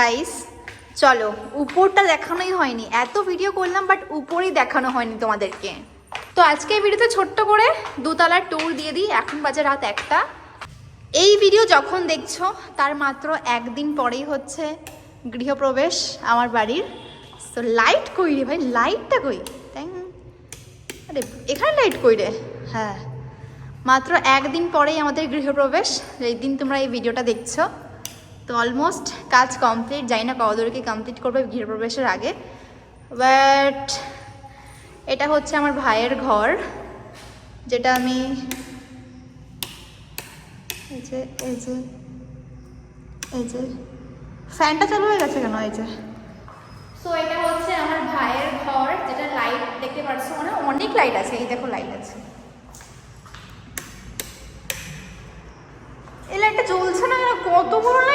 Guys চলো, উপরটা দেখানোই হয়নি। এত ভিডিও করলাম বাট উপরেই দেখানো হয়নি তোমাদেরকে। তো আজকে ভিডিওতে ছোট্ট করে দুতলার ট্যুর দিয়ে দিই। এখন বাজে রাত একটা। এই ভিডিও যখন দেখছ, তার মাত্র একদিন পরেই হচ্ছে গৃহপ্রবেশ আমার বাড়ির। তো লাইট কই রে ভাই? লাইটটা কই? তাই আরে, এখানে লাইট কই রে? হ্যাঁ। মাত্র একদিন পরেই আমাদের গৃহপ্রবেশ। এই দিন তোমরা এই ভিডিওটা দেখছ তো অলমোস্ট কাজ কমপ্লিট যাই না কদরকে কমপ্লিট করবে গৃহপ্রবেশের আগে। বাট এটা হচ্ছে আমার ভাইয়ের ঘর, যেটা আমি এই যে এই যে এই যে ফ্যানটা চালু হয়ে গেছে কেন এই যে? সো এটা হচ্ছে আমার ভাইয়ের ঘর, যেটা লাইট দেখতে পাচ্ছ মানে অনেক লাইট আছে, এই দেখো লাইট আছে। এই লাইটটা জ্বলছে না কত বড়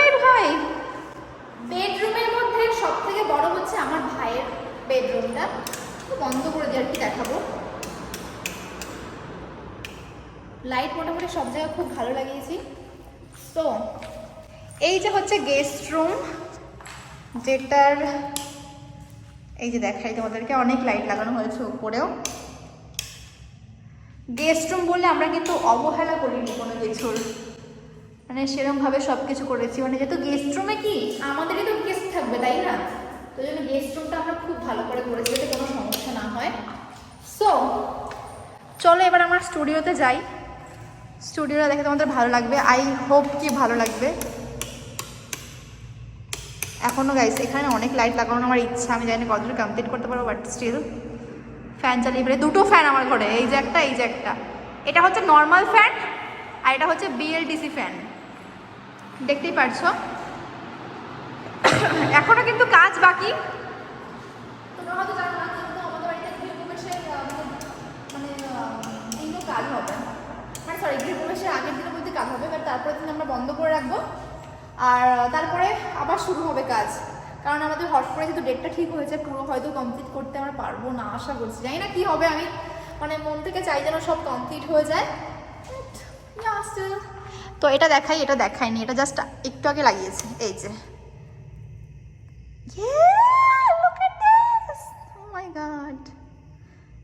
বেডরুমের মধ্যে সব থেকে বড় হচ্ছে আমার ভাইয়ের বেডরুমটা। বন্ধ করে দিয়ে আর কি দেখাবো। লাইট মোটামুটি সব জায়গায় খুব ভালো লাগিয়েছি। তো এই যে হচ্ছে গেস্ট রুম যেটার এই যে দেখাই তোমাদেরকে, অনেক লাইট লাগানো হয়েছে উপরেও। গেস্ট রুম বললে আমরা কিন্তু অবহেলা করিনি কোনো কিছুর। মানে সেরকমভাবে সব কিছু করেছি। মানে যেহেতু গেস্ট রুমে কি? আমাদেরই তো গেস্ট থাকবে, তাই না? তো জন্য গেস্ট রুমটা আমরা খুব ভালো করে করেছি যাতে কোনো সমস্যা না হয়। সো চলো এবার আমার স্টুডিওতে যাই। স্টুডিওটা দেখে তোমাদের ভালো লাগবে। আই হোপ কি ভালো লাগবে। এখনও গাইস এখানে অনেক লাইট লাগানোর আমার ইচ্ছা। আমি জানি কতদূর কমপ্লিট করতে পারব বাট স্টিল ফ্যান চালিয়ে ফেলে দুটো ফ্যান আমার ঘরে, এই যে একটা, এই যে একটা। এটা হচ্ছে নর্মাল ফ্যান আর এটা হচ্ছে বিএলডিসি ফ্যান দেখতেই পারছ। এখনও কিন্তু কাজ বাকি। তোমরা হয়তো না, কিন্তু আমাদের বাড়িতে মানে হবে। মানে সরি গৃহপ্রবেশের আগের দিনের মধ্যে হবে তারপরে দিন আমরা বন্ধ করে রাখব। আর, তারপরে আবার শুরু হবে কাজ। কারণ আমাদের হট করে যেহেতু ডেটটা ঠিক হয়েছে, পুরো হয়তো কমপ্লিট করতে আমরা পারব না, আশা করছি। জানি না কি হবে, আমি মানে মন থেকে চাই যেন সব কমপ্লিট হয়ে যায়. তো এটা দেখাই, এটা দেখায়নি এটা জাস্ট একটু আগে লাগিয়েছি, এই যে! Oh!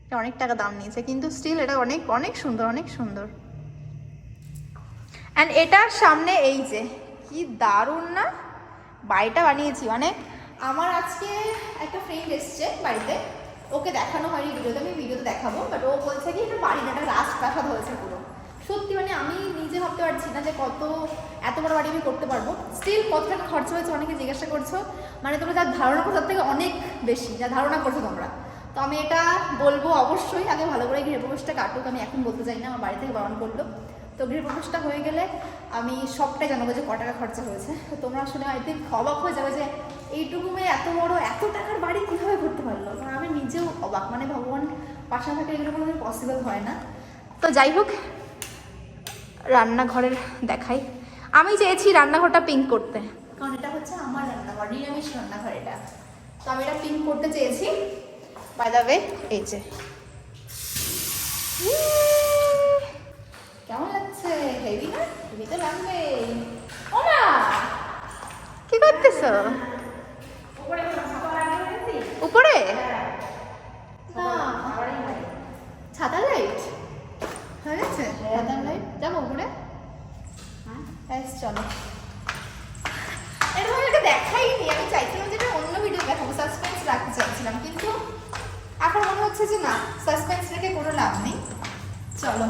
এটা অনেক টাকা দাম নিয়েছে, কিন্তু স্টিল এটা অনেক অনেক সুন্দর অনেক সুন্দর অ্যান্ড এটার সামনে এই যে, কি দারুণ না বাড়িটা বানিয়েছি মানে আমার আজকে একটা ফ্রেন্ড এসছে বাড়িতে, ওকে দেখানো হয়নি ভিডিওতে আমি ভিডিওতে দেখাবো বাট ও বলছে কি এটা বাড়ি এটা রাজপ্রাসাদ হয়েছে পুরো সত্যি মানে আমি নিজে ভাবতে পারছি না যে কত, এত বড় বাড়ি আমি করতে পারব। স্টিল কত টাকা খরচা হয়েছে অনেকে জিজ্ঞাসা করছ। মানে তোমরা যা ধারণা করছ তার থেকে অনেক বেশি যা ধারণা করছ তোমরা। তো আমি এটা বলব অবশ্যই, আগে ভালো করে গৃহপ্রবেশটা কাটুক, আমি এখন বলতে চাই না, আমার বাড়ি থেকে বারণ করল। তো গৃহপ্রবেশটা হয়ে গেলে আমি সবটাই জানাব যে ক টাকা খরচা হয়েছে। তো তোমরা শুনে আই থিঙ্ক অবাক হয়ে যাবে যে এইটুকু মেয়ে এত বড়, এত টাকার বাড়ি কীভাবে করতে পারল? আমি নিজেও অবাক মানে ভগবান পাশে থাকলে এগুলো কোনো পসিবল হয় না। তো যাই হোক রান্নাঘরের দেখাই। আমি চেয়েছি রান্নাঘরটা পিঙ্ক করতে। কারণ এটা হচ্ছে আমার রান্নাঘর নিরামিষ রান্নাঘর এটা। তো আমি এটা পিঙ্ক করতে চেয়েছি। বাই দ্য ওয়ে এই যে! কেমন লাগছে? হেভি না? হেভি তো লাগবে ও মা কি করতেছো? উপরে না। ছাতা লাইট হয়ে গেছে ছাতা লাইট যাব উপরে হ্যাঁ চলো। এটা তোমাদেরকে দেখাইনি আমি চাইছিলাম যেটা অন্য ভিডিও দেখাবো সাসপেন্স রাখতে চাইছিলাম কিন্তু এখন মনে হচ্ছে যে না সাসপেন্স রেখে কোনো লাভ নেই। চলো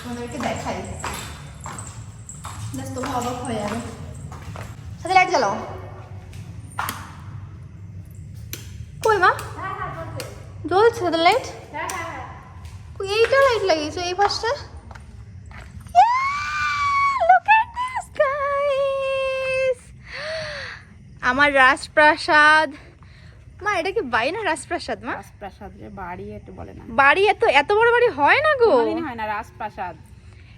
তোমাদেরকে দেখাই। ব্যাস তোমরা অবাক হয়ে যাবে। সাথে লাইট জ্বালাও। কই মা? জ্বলছে। সাথে লাইট এইটা লাইট লাগিয়েছো এই পাশটা? আমার রাজপ্রাসাদ। মা এটা কি বাড়ি না রাজপ্রাসাদ মা? রাজপ্রাসাদ রে বাড়ি একটু বলে না। বাড়ি এত এত বড় বাড়ি হয় না গো? হয় না রাজপ্রাসাদ।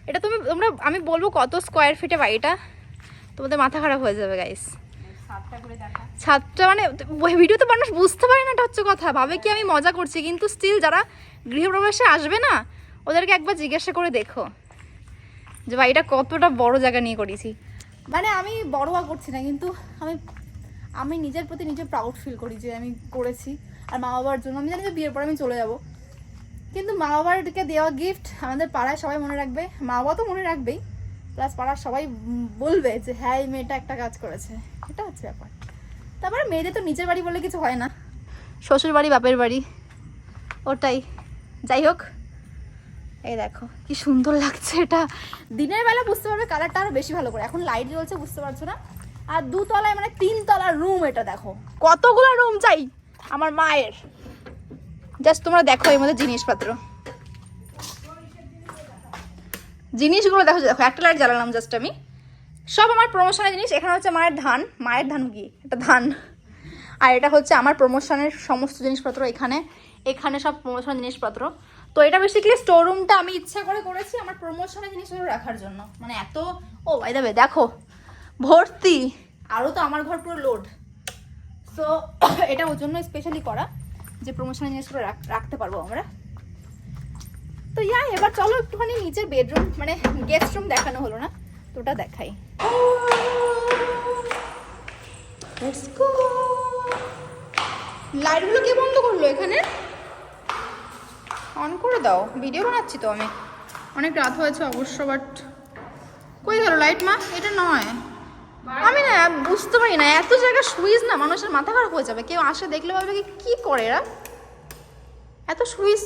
এটা তুমি তোমরা আমি বলব কত স্কোয়ার ফিটে বাড়িটা। তোমাদের মাথা খারাপ হয়ে যাবে গাইস সাতটা করে দেখা। ছাদটা মানে ভিডিওতে মানুষ বুঝতে পারে না এটা হচ্ছে কথা। ভাবে কি আমি মজা করছি কিন্তু স্টিল যারা গৃহপ্রবেশে আসবে না ওদেরকে একবার জিজ্ঞাসা করে দেখো। যে বাড়িটা কতটা বড় জায়গা নিয়ে করেছি। মানে আমি বড় করছি না কিন্তু আমি আমি নিজের প্রতি নিজে প্রাউড ফিল করি যে আমি করেছি। আর মা বাবার জন্য, আমি জানি যে বিয়ের পর আমি চলে যাব। কিন্তু মা বাবারকে দেওয়া গিফট আমাদের পাড়ায় সবাই মনে রাখবে। মা বাবা তো মনে রাখবেই। প্লাস পাড়ার সবাই বলবে যে হ্যাঁ এই মেয়েটা একটা কাজ করেছে। এটা হচ্ছে ব্যাপার। তারপরে মেয়েদের তো নিজের বাড়ি বলে কিছু হয় না। শ্বশুর বাড়ি, বাপের বাড়ি, ওটাই। যাই হোক, এই দেখো, কি সুন্দর লাগছে এটা। দিনের বেলা বুঝতে পারবে কালারটা আরও বেশি ভালো করে। এখন লাইট জ্বলছে, বুঝতে পারছ না? আর দুতলায় মানে তিন তলার রুম এটা দেখো। কতগুলো রুম চাই? আমার মায়ের। জাস্ট তোমরা দেখো এর মধ্যে জিনিসপত্র। জিনিসগুলো দেখো দেখো, একটা লাইট জ্বালালাম জাস্ট আমি। সব আমার প্রমোশনের জিনিস, এখানে হচ্ছে মায়ের ধান মায়ের ধান কি? এটা ধান। আর এটা হচ্ছে আমার প্রমোশনের সমস্ত জিনিসপত্র এখানে। এখানে সব প্রমোশনের জিনিসপত্র। তো এটা বেসিক্যালি স্টোর রুমটা আমি ইচ্ছা করে করেছি আমার প্রমোশনের জিনিসগুলো রাখার জন্য। মানে এত, ও বাই দেবে দেখো ভর্তি। আরও তো আমার ঘর পুরো লোড সো এটা ওর জন্য স্পেশালি করা, যে প্রমোশনের জিনিসগুলো রাখ- রাখতে পারব আমরা। তো ইয়া, এবার চলো একটুখানি নিচের বেডরুম মানে গেস্ট রুম দেখানো হলো না, তো ওটা দেখাই। লাইটগুলো কে বন্ধ করল এখানে? অন করে দাও। ভিডিও বানাচ্ছি তো আমি। অনেক রাত হয়েছে অবশ্য বাট কই গেল লাইট মা? এটা নয়। আমি না বুঝতে পারি না, এত জায়গায় সুইচ না মানুষের মাথা খারাপ হয়ে যাবে। কেউ আসে দেখলে ভাববে কি করে এরা? এত সুইচ,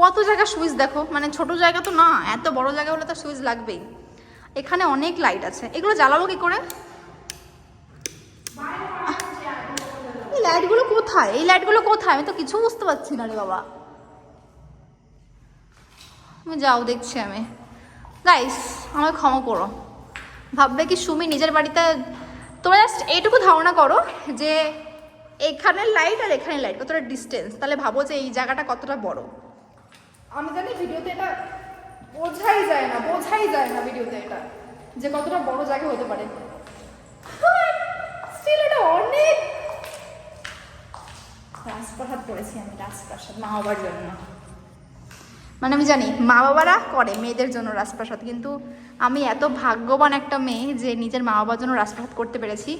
কত জায়গা সুইচ দেখো মানে ছোট জায়গা তো না, এত বড় জায়গা হলে তো সুইচ লাগবেই। এখানে অনেক লাইট আছে, এগুলো জ্বালাবো কি করে? এই লাইটগুলো কোথায়? এই লাইটগুলো কোথায়? আমি তো কিছু বুঝতে পারছি না রে বাবা। আমি যাও দেখছি আমি। গাইস আমাকে ক্ষমা করো। ভাববে কি, সুমি নিজের বাড়িতে, তোমরা জাস্ট এইটুকু ধারণা করো যে এখানে লাইট আর এখানে লাইট কতটা ডিস্টেন্স তাহলে ভাবো যে এই জায়গাটা কতটা বড়। আমি জানি ভিডিওতে এটা বোঝাই যায় না, বোঝাই যায় না ভিডিওতে এটা, যে কতটা বড় জায়গা হতে পারে। স্টিল এটা অনেক রাজপ্রাসাদ করেছি আমি, রাজপ্রাসাদ মা বাবার জন্য। মানে আমি জানি মা বাবারা করে মেয়েদের জন্য রাজপ্রাসাদ, কিন্তু আমি এত ভাগ্যবান একটা মেয়ে যে নিজের মা বাবার জন্য রাজপ্রাসাদ করতে পেরেছি,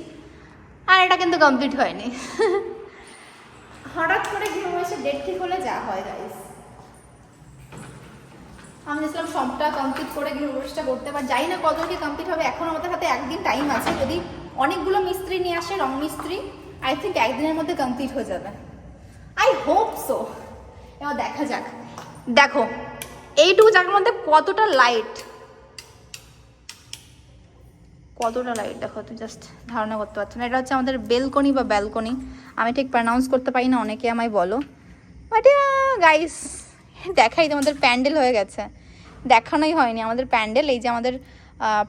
আর এটা কিন্তু কমপ্লিট হয়নি। হঠাৎ করে গৃহ বয়সে ডেট ঠিক হলে যা হয় গাইস আমি দেখলাম সবটা কমপ্লিট করে গৃহপ্রবেশটা করতে পার যাই না কত কি কমপ্লিট হবে। এখন আমাদের হাতে একদিন টাইম আছে। যদি অনেকগুলো মিস্ত্রি নিয়ে আসে, রং মিস্ত্রি আই থিঙ্ক একদিনের মধ্যে কমপ্লিট হয়ে যাবে। আই হোপ সো এবার দেখা যাক। দেখো, এইটুকু জায়গার মধ্যে কতটা লাইট কতটা লাইট দেখো তুই জাস্ট ধারণা করতে পারছ না। এটা হচ্ছে আমাদের বেলকনি বা ব্যালকনি আমি ঠিক প্রনাউন্স করতে পারি না, অনেকে আমায় বলো। বাট গাইস দেখাই তোমাদের প্যান্ডেল হয়ে গেছে। দেখানোই হয়নি আমাদের প্যান্ডেল, এই যে আমাদের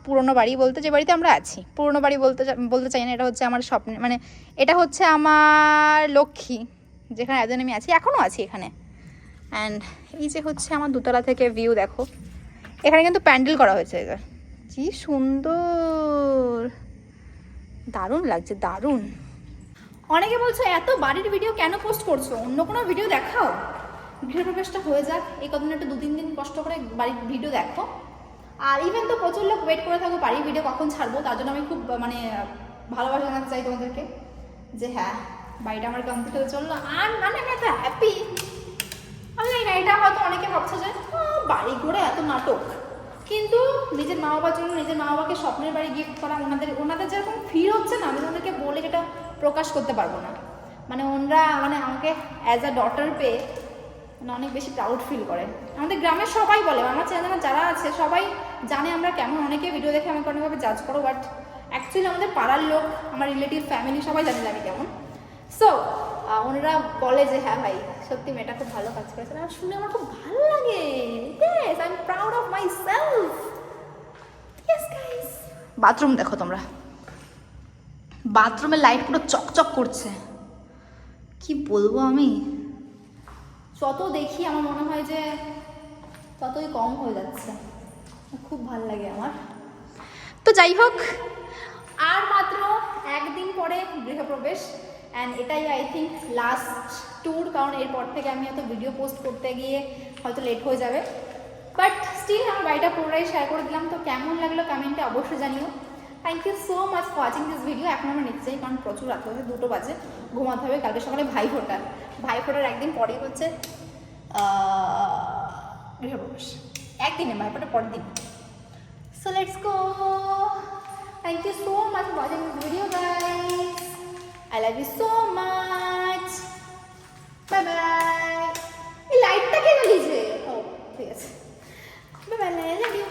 পুরনো বাড়ি বলতে যে বাড়িতে আমরা আছি। পুরনো বাড়ি বলতে বলতে চাই না, এটা হচ্ছে আমার স্বপ্ন মানে এটা হচ্ছে আমার লক্ষ্মী, যেখানে একদিন আমি আছি এখনও আছি এখানে। অ্যান্ড এই যে হচ্ছে আমার দোতলা থেকে ভিউ দেখো, এখানে কিন্তু প্যান্ডেল করা হয়েছে যে। কি সুন্দর। দারুণ লাগছে, দারুণ। অনেকে বলছো, এত বাড়ির ভিডিও কেন পোস্ট করছ? অন্য কোনো ভিডিও দেখাও? গৃহপ্রবেশটা হয়ে যাক, এই কদিন একটু দু তিন দিন কষ্ট করে বাড়ির ভিডিও দেখো। আর ইভেন তো প্রচুর লোক ওয়েট করে থাকো বাড়ির ভিডিও কখন ছাড়বো? তার জন্য আমি খুব মানে ভালোবাসা জানাতে চাই তোমাদেরকে যে হ্যাঁ বাড়িটা আমার কমপ্লিট হয়ে চলল। আর মানে আমি এত হ্যাপি আমি না এটা হয়তো অনেকে ভাবছে যে "আহ, বাড়ি ঘুরে এত নাটক। কিন্তু নিজের মা বাবার জন্য নিজের মা বাবাকে স্বপ্নের বাড়ি গিফট করা ওনাদের ওনাদের যেরকম ফিল হচ্ছে না আমি ওনাদেরকে বলে সেটা প্রকাশ করতে পারব না। মানে ওনরা মানে আমাকে অ্যাজ আ ডটার পেয়ে মানে অনেক বেশি প্রাউড ফিল করে। আমাদের গ্রামের সবাই বলে আমার চ্যানেলে যারা আছে সবাই জানে আমরা কেমন। অনেকে ভিডিও দেখে আমাকে অনেকভাবে জাজ করো বাট অ্যাকচুয়ালি আমাদের পাড়ার লোক আমার রিলেটিভ ফ্যামিলি সবাই জানে আমি কেমন। সো ওনারা বলে যে হ্যাঁ ভাই সত্যি মেয়েটা খুব ভালো কাজ করেছে। আর শুনে আমার খুব ভালো লাগে। Yes I am proud of myself yes guys bathroom দেখো তোমরা। বাথরুমের লাইট পুরো চকচক করছে। কি বলব আমি? যত দেখি আমার মনে হয় যে ততই কম হয়ে যাচ্ছে। খুব ভালো লাগে আমার। তো যাই হোক। আর মাত্র একদিন পরে গৃহপ্রবেশ। অ্যান্ড এটাই আই থিঙ্ক লাস্ট ট্যুর কারণ এরপর থেকে আমি হয়তো ভিডিও পোস্ট করতে গিয়ে হয়তো লেট হয়ে যাবে। বাট স্টিল আমার বাড়িটা পুরোটাই শেয়ার করে দিলাম, তো কেমন লাগল কমেন্টে অবশ্যই জানিও। Thank you so much for watching this video এখন আমরা নিতে চাই কারণ প্রচুর রাত হচ্ছে দুটো বাজে, ঘুমাতে হবে কালকে সকালে ভাই ফোটা ভাই ফোটার একদিন পরেই হচ্ছে গৃহপ্রবেশ। একদিনে ভাই ফোটার পরের দিন। So let's go thank you so much for watching this video guys I love you so much bye bye এই লাইটটা কেন নিজে ও, ঠিক আছে। Bye bye I love you